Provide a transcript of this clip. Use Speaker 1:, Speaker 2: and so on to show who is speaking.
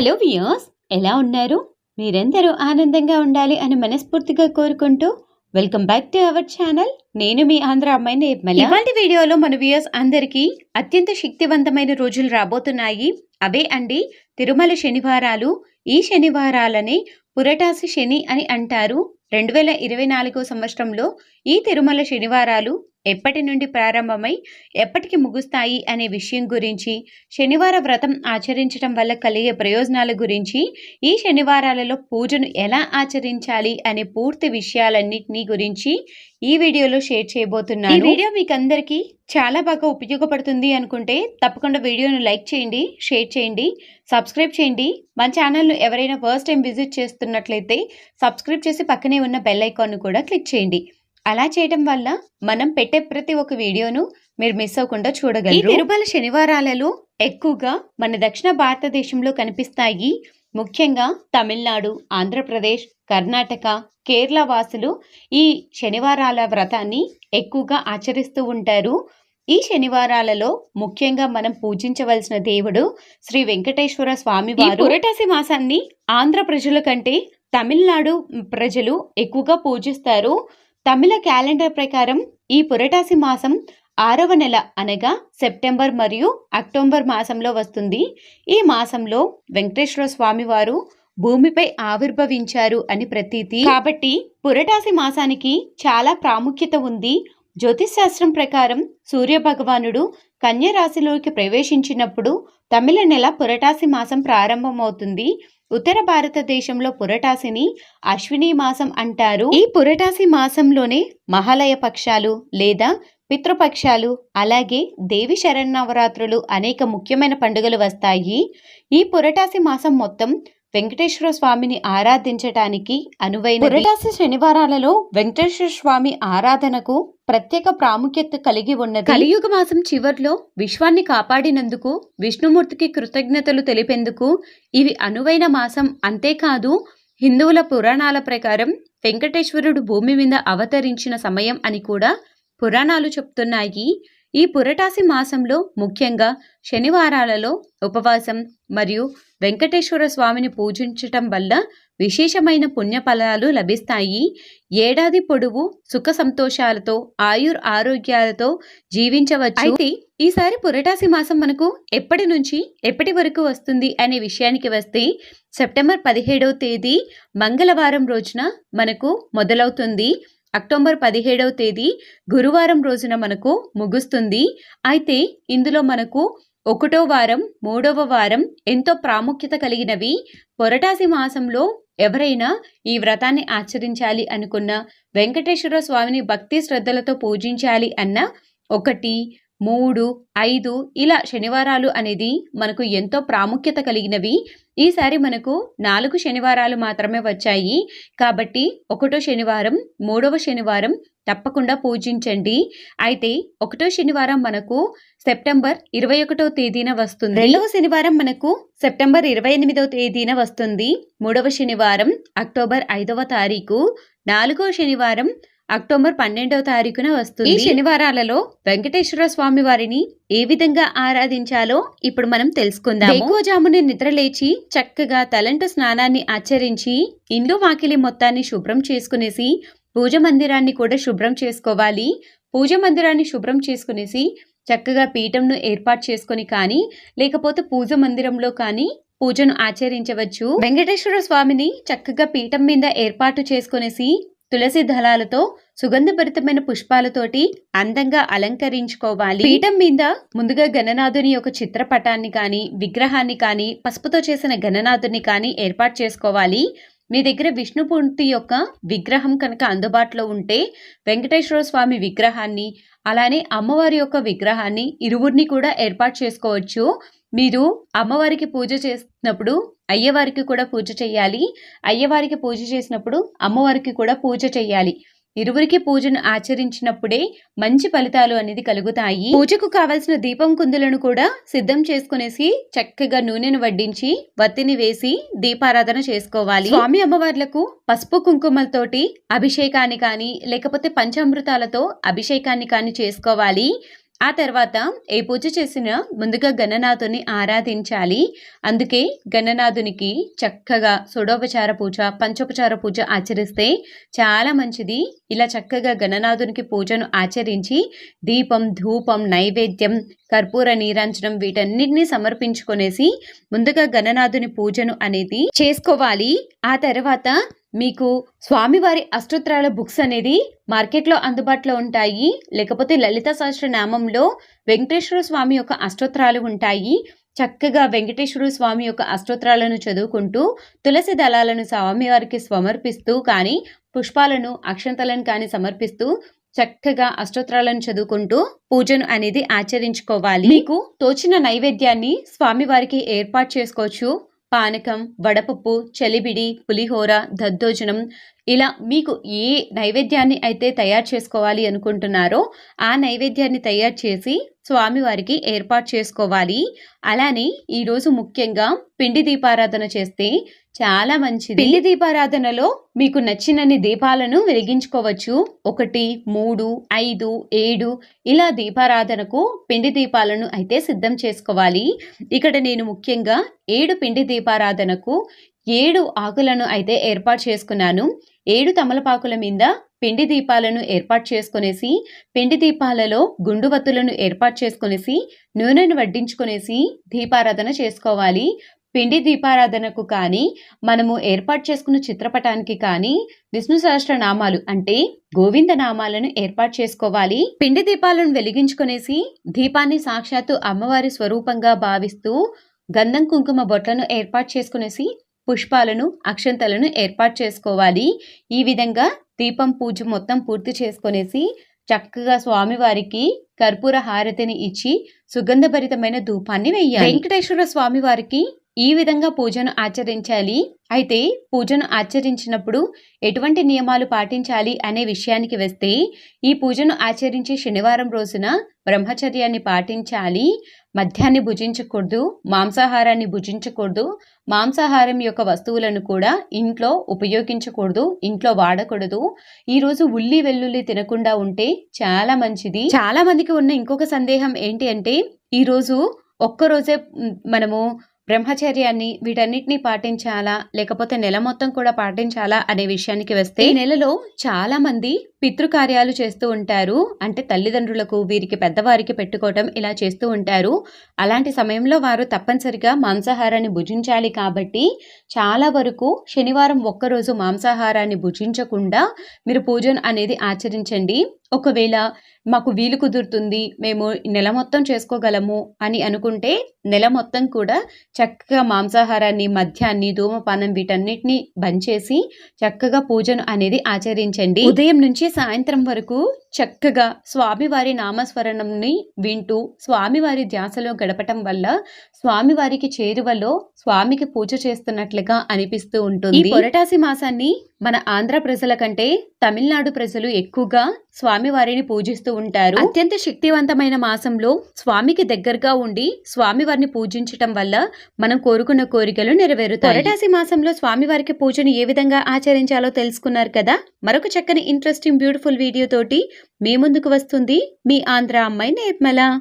Speaker 1: Hello వియోస్ ఎలా ఉన్నారు? మీరందరూ ఆనందంగా ఉండాలి అని మనస్ఫూర్తిగా కోరుకుంటూ welcome back to our channel. నేను మీ ఆంధ్ర అమ్మాయి నిర్మల. ఇవాళ వీడియోలో మన వ్యూయర్స్ అందరికీ అత్యంత శక్తివంతమైన రోజులు రాబోతున్నాయి. అవే అండి తిరుమల శనివారాలు. ఈ శనివారాలని పురటాసి శని అని అంటారు. రెండు వేల ఇరవై నాలుగో సంవత్సరంలో ఈ తిరుమల శనివారాలు ఎప్పటి నుండి ప్రారంభమై ఎప్పటికి ముగుస్తాయి అనే విషయం గురించి శనివార వ్రతం ఆచరించడం వల్ల కలిగే ప్రయోజనాల గురించి ఈ శనివారాలలో పూజను ఎలా ఆచరించాలి అనే పూర్తి విషయాలన్నింటినీ గురించి ఈ వీడియోలో షేర్ చేయబోతున్నాను. ఈ వీడియో మీకు అందరికీ చాలా బాగా ఉపయోగపడుతుంది అనుకుంటే తప్పకుండా వీడియోను లైక్ చేయండి షేర్ చేయండి సబ్స్క్రైబ్ చేయండి. మన ఛానల్ను ఎవరైనా ఫస్ట్ టైం విజిట్ చేస్తున్నట్లయితే సబ్స్క్రైబ్ చేసి పక్కనే ఉన్న బెల్ ఐకాన్ను కూడా క్లిక్ చేయండి. అలా చేయడం వల్ల మనం పెట్టే ప్రతి ఒక్క వీడియోను మీరు మిస్ అవ్వకుండా చూడగలరు. ఈ తిరుమల శనివారాలలో ఎక్కువగా మన దక్షిణ భారతదేశంలో కనిపిస్తాయి ముఖ్యంగా తమిళనాడు ఆంధ్రప్రదేశ్ కర్ణాటక కేరళ వాసులు ఈ శనివారాల వ్రతాన్ని ఎక్కువగా ఆచరిస్తూ ఉంటారు. ఈ శనివారాలలో ముఖ్యంగా మనం పూజించవలసిన దేవుడు శ్రీ వెంకటేశ్వర స్వామి వారు. పురటాసి మాసాన్ని ఆంధ్ర ప్రజల కంటే తమిళనాడు ప్రజలు ఎక్కువగా పూజిస్తారు. తమిళ క్యాలెండర్ ప్రకారం ఈ పురటాసి మాసం ఆరవ నెల అనగా సెప్టెంబర్ మరియు అక్టోబర్ మాసంలో వస్తుంది. ఈ మాసంలో వెంకటేశ్వర స్వామివారు భూమిపై ఆవిర్భవించారు అని ప్రతీతి. కాబట్టి పురటాసి మాసానికి చాలా ప్రాముఖ్యత ఉంది. శాస్త్రం ప్రకారం సూర్య భగవానుడు రాశిలోకి ప్రవేశించినప్పుడు తమిళ నెల పురటాసి మాసం ప్రారంభమవుతుంది. ఉత్తర భారతదేశంలో పురటాసిని అశ్విని మాసం అంటారు. ఈ పురటాసి మాసంలోనే మహాలయ పక్షాలు లేదా పితృపక్షాలు అలాగే దేవి శరణవరాత్రులు అనేక ముఖ్యమైన పండుగలు వస్తాయి. ఈ పురటాసి మాసం మొత్తం వెంకటేశ్వర స్వామిని ఆరాధించటానికి అనువైన పురటాసి శనివారాలలో వెంకటేశ్వర స్వామి ఆరాధనకు ప్రత్యేక ప్రాముఖ్యత కలిగి ఉన్నది. కలియుగ మాసం చివర్లో విశ్వాన్ని కాపాడినందుకు విష్ణుమూర్తికి కృతజ్ఞతలు తెలిపేందుకు ఇవి అనువైన మాసం అంతేకాదు హిందువుల పురాణాల ప్రకారం వెంకటేశ్వరుడు భూమి మీద అవతరించిన సమయం అని కూడా పురాణాలు చెప్తున్నాయి. ఈ పురటాసి మాసంలో ముఖ్యంగా శనివారాలలో ఉపవాసం మరియు వెంకటేశ్వర స్వామిని పూజించటం వల్ల విశేషమైన పుణ్యఫలాలు లభిస్తాయి. ఏడాది పొడవు సుఖ సంతోషాలతో ఆయుర్ ఆరోగ్యాలతో జీవించవచ్చు. అయితే ఈసారి పురటాసి మాసం మనకు ఎప్పటి నుంచి ఎప్పటి వరకు వస్తుంది అనే విషయానికి వస్తే సెప్టెంబర్ పదిహేడవ తేదీ మంగళవారం రోజున మనకు మొదలవుతుంది. అక్టోబర్ పదిహేడవ తేదీ గురువారం రోజున మనకు ముగుస్తుంది. అయితే ఇందులో మనకు ఒకటో వారం మూడవ వారం ఎంతో ప్రాముఖ్యత కలిగినవి. పొరటాసి మాసంలో ఎవరైనా ఈ వ్రతాన్ని ఆచరించాలి అనుకున్న వెంకటేశ్వర స్వామిని భక్తి శ్రద్ధలతో పూజించాలి అన్న ఒకటి మూడు ఐదు ఇలా శనివారాలు అనేది మనకు ఎంతో ప్రాముఖ్యత కలిగినవి. ఈసారి మనకు నాలుగు శనివారాలు మాత్రమే వచ్చాయి. కాబట్టి ఒకటో శనివారం మూడవ శనివారం తప్పకుండా పూజించండి. అయితే ఒకటో శనివారం మనకు సెప్టెంబర్ ఇరవై ఒకటో తేదీన వస్తుంది. రెండవ శనివారం మనకు సెప్టెంబర్ ఇరవై ఎనిమిదవ తేదీన వస్తుంది. మూడవ శనివారం అక్టోబర్ ఐదవ తారీఖు. నాలుగవ శనివారం అక్టోబర్ పన్నెండవ తారీఖున వస్తుంది. ఈ శనివారాలలో వెంకటేశ్వర స్వామి వారిని ఏ విధంగా ఆరాధించాలో ఇప్పుడు మనం తెలుసుకుందాం ఎక్కువజాముని నిద్రలేచి చక్కగా తలంటు స్నానాన్ని ఆచరించి ఇండ్లు వాకిలి మొత్తాన్ని శుభ్రం చేసుకునేసి పూజ మందిరాన్ని కూడా శుభ్రం చేసుకోవాలి. పూజ మందిరాన్ని శుభ్రం చేసుకునేసి చక్కగా పీఠంను ఏర్పాటు చేసుకొని కానీ లేకపోతే పూజ మందిరంలో కానీ పూజను ఆచరించవచ్చు. వెంకటేశ్వర స్వామిని చక్కగా పీఠం మీద ఏర్పాటు చేసుకునేసి తులసి దళాలతో సుగంధభరితమైన పుష్పాలతోటి అందంగా అలంకరించుకోవాలి. పీఠం మీద ముందుగా గణనాథుని యొక్క చిత్రపటాన్ని కానీ విగ్రహాన్ని కానీ పసుపుతో చేసిన గణనాథుని కానీ ఏర్పాటు చేసుకోవాలి. మీ దగ్గర విష్ణుమూర్తి యొక్క విగ్రహం కనుక అందుబాటులో ఉంటే వెంకటేశ్వర స్వామి విగ్రహాన్ని అలానే అమ్మవారి యొక్క విగ్రహాన్ని ఇరువురిని కూడా ఏర్పాటు చేసుకోవచ్చు. మీరు అమ్మవారికి పూజ చేసినప్పుడు అయ్యవారికి కూడా పూజ చేయాలి. అయ్యవారికి పూజ చేసినప్పుడు అమ్మవారికి కూడా పూజ చేయాలి. ఇరువురికి పూజను ఆచరించినప్పుడే మంచి ఫలితాలు అనేది కలుగుతాయి. పూజకు కావలసిన దీపం కుందులను కూడా సిద్ధం చేసుకునేసి చక్కగా నూనెను వడ్డించి వత్తిని వేసి దీపారాధన చేసుకోవాలి. స్వామి అమ్మవార్లకు పసుపు కుంకుమలతోటి అభిషేకాన్ని కానీ లేకపోతే పంచామృతాలతో అభిషేకాన్ని కానీ చేసుకోవాలి. ఆ తర్వాత ఏ పూజ చేసినా ముందుగా గణనాథుని ఆరాధించాలి. అందుకే గణనాథునికి చక్కగా షోడోపచార పూజ పంచోపచార పూజ ఆచరిస్తే చాలా మంచిది. ఇలా చక్కగా గణనాథునికి పూజను ఆచరించి దీపం ధూపం నైవేద్యం కర్పూర నీరంజనం వీటన్నిటిని సమర్పించుకొనేసి ముందుగా గణనాథుని పూజను అనేది చేసుకోవాలి. ఆ తర్వాత మీకు స్వామివారి అష్టోత్తరాల బుక్స్ అనేది మార్కెట్లో అందుబాటులో ఉంటాయి. లేకపోతే లలిత సహస్రనామంలో వెంకటేశ్వర స్వామి యొక్క అష్టోత్తరాలు ఉంటాయి. చక్కగా వెంకటేశ్వర స్వామి యొక్క అష్టోత్తరాలను చదువుకుంటూ తులసి దళాలను స్వామివారికి సమర్పిస్తూ కానీ పుష్పాలను అక్షంతలను కానీ సమర్పిస్తూ చక్కగా అష్టోత్తరాలను చదువుకుంటూ పూజను అనేది ఆచరించుకోవాలి. మీకు తోచిన నైవేద్యాన్ని స్వామివారికి ఏర్పాటు చేసుకోవచ్చు. పానకం వడపప్పు చలిబిడి పులిహోర దద్దోజనం ఇలా మీకు ఏ నైవేద్యాన్ని అయితే తయారు చేసుకోవాలి అనుకుంటున్నారో ఆ నైవేద్యాన్ని తయారు చేసి స్వామివారికి ఏర్పాటు చేసుకోవాలి. అలానే ఈరోజు ముఖ్యంగా పిండి దీపారాధన చేస్తే చాలా మంచిది. పిండి దీపారాధనలో మీకు నచ్చినన్ని దీపాలను వెలిగించుకోవచ్చు. ఒకటి మూడు ఐదు ఏడు ఇలా దీపారాధనకు పిండి దీపాలను అయితే సిద్ధం చేసుకోవాలి. ఇక్కడ నేను ముఖ్యంగా ఏడు పిండి దీపారాధనకు ఏడు ఆకులను అయితే ఏర్పాటు చేసుకున్నాను. ఏడు తమలపాకుల మీద పిండి దీపాలను ఏర్పాటు చేసుకునేసి పిండి దీపాలలో గుండువత్తులను ఏర్పాటు చేసుకునేసి నూనెను వడ్డించుకునేసి దీపారాధన చేసుకోవాలి. పిండి దీపారాధనకు కానీ మనము ఏర్పాటు చేసుకున్న చిత్రపటానికి కానీ విష్ణు సహస్ర నామాలు అంటే గోవింద నామాలను ఏర్పాటు చేసుకోవాలి. పిండి దీపాలను వెలిగించుకునేసి దీపాన్ని సాక్షాత్తు అమ్మవారి స్వరూపంగా భావిస్తూ గంధం కుంకుమ బొట్లను ఏర్పాటు చేసుకునేసి పుష్పాలను అక్షంతలను ఏర్పాటు చేసుకోవాలి. ఈ విధంగా దీపం పూజ మొత్తం పూర్తి చేసుకునేసి చక్కగా స్వామివారికి కర్పూర హారతిని ఇచ్చి సుగంధభరితమైన ధూపాన్ని వెయ్యాలి వెంకటేశ్వర స్వామివారికి ఈ విధంగా పూజను ఆచరించాలి. అయితే పూజను ఆచరించినప్పుడు ఎటువంటి నియమాలు పాటించాలి అనే విషయానికి వస్తే ఈ పూజను ఆచరించే శనివారం రోజున బ్రహ్మచర్యాన్ని పాటించాలి. మద్యాన్ని భుజించకూడదు మాంసాహారాన్ని భుజించకూడదు మాంసాహారం యొక్క వస్తువులను కూడా ఇంట్లో ఉపయోగించకూడదు ఇంట్లో వాడకూడదు. ఈరోజు ఉల్లి వెల్లుల్లి తినకుండా ఉంటే చాలా మంచిది. చాలా మందికి ఉన్న ఇంకొక సందేహం ఏంటి అంటే ఈరోజు ఒక్కరోజే మనము బ్రహ్మచర్యాన్ని వీటన్నిటిని పాటించాలా? లేకపోతే నెల మొత్తం కూడా పాటించాలా? అనే విషయానికి వస్తే ఈ నెలలో చాలా మంది పితృకార్యాలు చేస్తూ ఉంటారు. అంటే తల్లిదండ్రులకు వీరికి పెద్దవారికి పెట్టుకోవటం ఇలా చేస్తూ ఉంటారు. అలాంటి సమయంలో వారు తప్పనిసరిగా మాంసాహారాన్ని భుజించాలి కాబట్టి చాలా వరకు శనివారం ఒక్కరోజు మాంసాహారాన్ని భుజించకుండా మీరు పూజను అనేది ఆచరించండి. ఒకవేళ మాకు వీలు కుదురుతుంది మేము నెల మొత్తం చేసుకోగలము అని అనుకుంటే నెల మొత్తం కూడా చక్కగా మాంసాహారాన్ని మద్యాన్ని ధూమపానం వీటన్నిటిని బంద్ చేసి చక్కగా పూజను అనేది ఆచరించండి. ఉదయం నుంచి సాయంత్రం వరకు చక్కగా స్వామివారి నామస్మరణంని వింటూ స్వామివారి ధ్యాసలో గడపటం వల్ల స్వామివారికి చేరువలో స్వామికి పూజ చేస్తున్నట్లుగా అనిపిస్తూ ఉంటుంది. పొరటాసి మాసాన్ని మన ఆంధ్ర ప్రజల కంటే తమిళనాడు ప్రజలు ఎక్కువగా స్వామివారిని పూజిస్తూ ఉంటారు. అత్యంత శక్తివంతమైన మాసంలో స్వామికి దగ్గరగా ఉండి స్వామివారిని పూజించటం వల్ల మనం కోరుకున్న కోరికలు నెరవేరుతాయి. పొరటాసి మాసంలో స్వామివారికి పూజను ఏ విధంగా ఆచరించాలో తెలుసుకున్నారు కదా? మరొక చక్కని ఇంట్రెస్టింగ్ బ్యూటిఫుల్ వీడియో తోటి మీ ముందుకు వస్తుంది మీ ఆంధ్ర అమ్మాయి నిర్మల.